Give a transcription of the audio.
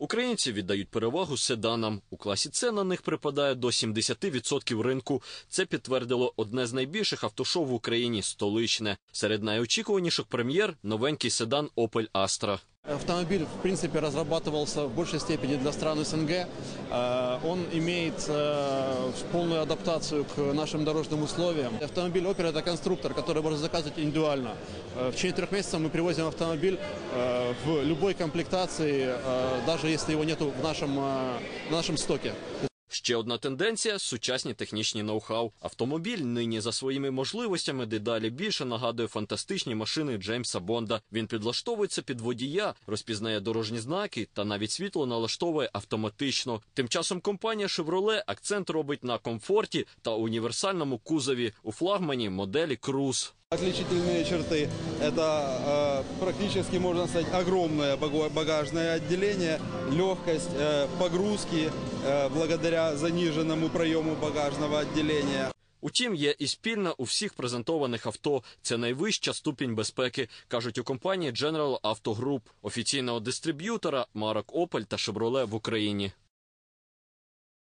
Українці віддають перевагу седанам. У класі С на них припадає до 70% ринку. Це підтвердило одне з найбільших автошоу в Україні столичне. Серед найочікуваніших прем'єр новенький седан Opel Astra. Автомобиль, в принципе, разрабатывался в большей степени для стран СНГ. Э, Он имеет э, полную адаптацию к нашим дорожным условиям. Автомобиль Opel – это конструктор, который можно заказывать индивидуально. Э, В течение трех месяцев мы привозим автомобиль в любой комплектации, даже если его нету в нашем, в нашем стоке. Ще одна тенденція сучасні технічні ноу-хау. Автомобіль нині за своїми можливостями дедалі більше нагадує фантастичні машини Джеймса Бонда. Він підлаштовується під водія, розпізнає дорожні знаки та навіть світло налаштовує автоматично. Тим часом компанія Chevrolet акцент робить на комфорті та універсальному кузові у флагмані моделі Cruze. Отличительные черты – это э, практически, можно сказать, огромное бага- багажное отделение, легкость э, погрузки э, благодаря заниженному проему багажного отделения. Утім, є і спільна у всіх презентованих авто. Це найвища ступінь безпеки, кажуть у компанії General Auto Group, офіційного дистриб'ютора марок Opel та Chevrolet в Україні.